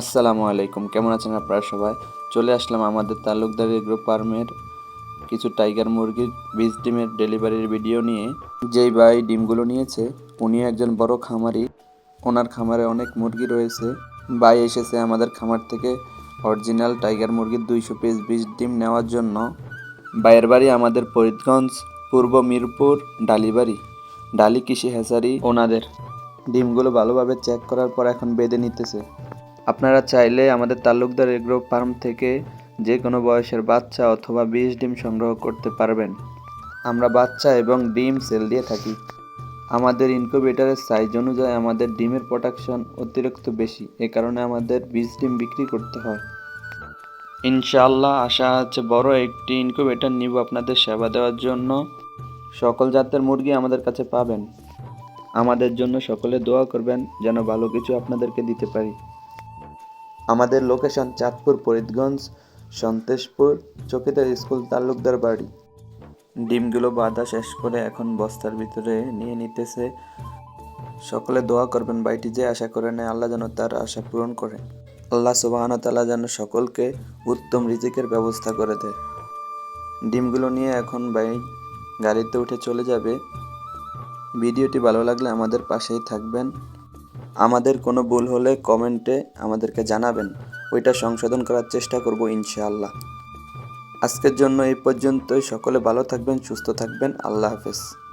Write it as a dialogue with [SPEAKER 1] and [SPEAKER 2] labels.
[SPEAKER 1] আসসালামু আলাইকুম। কেমন আছেন আপনারা সবাই? চলে আসলাম আমাদের তালুকদার এগ্রো ফার্মের কিছু টাইগার মুরগির বীজ ডিমের ডেলিভারির ভিডিও নিয়ে। যেই ভাই ডিমগুলো নিয়েছে উনি একজন বড় খামারি। ওনার খামারে অনেক মুরগি রয়েছে। ভাই এসেছে আমাদের খামার থেকে অরিজিনাল টাইগার মুরগির দুইশো পিস বীজ ডিম নেওয়ার জন্য। ভাইয়ের বাড়ি আমাদের ফরিদগঞ্জ, পূর্ব মিরপুর, ডালিবাড়ি। ডালি কৃষি হেসারি ওনাদের। ডিমগুলো ভালোভাবে চেক করার পর এখন বেঁধে নিতেছে। আপনারা চাইলে আমাদের তালুকদার এগ্রো ফার্ম থেকে যে কোনো বয়সের বাচ্চা অথবা বীজ ডিম সংগ্রহ করতে পারবেন। আমরা বাচ্চা এবং ডিম সেল দিয়ে থাকি। আমাদের ইনকিউবেটরের সাইজ অনুযায়ী আমাদের ডিমের প্রোডাকশন অতিরিক্ত বেশি, এ কারণে আমাদের বীজ ডিম বিক্রি করতে হয়। ইনশাআল্লাহ আশা আছে বড় একটি ইনকিউবেটর নিব আপনাদের সেবা দেওয়ার জন্য। সকল জাতের মুরগি আমাদের কাছে পাবেন। আমাদের জন্য সকলে দোয়া করবেন যেন ভালো কিছু আপনাদেরকে দিতে পারি। আমাদের লোকেশন চাঁদপুর, ফরিদগঞ্জ, সন্তেশপুর, চকিদার স্কুল, তালুকদার বাড়ি। ডিমগুলো বাঁধা শেষ করে এখন বস্তার ভিতরে নিয়ে নিতেছে। সকলে দোয়া করবেন বাইটি যে আশা করে নেয়, আল্লাহ যেন তার আশা পূরণ করে। আল্লাহ সুবাহান তালা যেন সকলকে উত্তম রিজিকের ব্যবস্থা করে দেয়। ডিমগুলো নিয়ে এখন ভাই গাড়িতে উঠে চলে যাবে। ভিডিওটি ভালো লাগলে আমাদের পাশেই থাকবেন। আমাদের কোনো ভুল হলে কমেন্টে আমাদেরকে জানাবেন। ওইটা সংশোধন করার চেষ্টা করব ইনশাআল্লাহ। আজকের জন্য এই পর্যন্তই। সকলে ভালো থাকবেন, সুস্থ থাকবেন। আল্লাহ হাফেজ।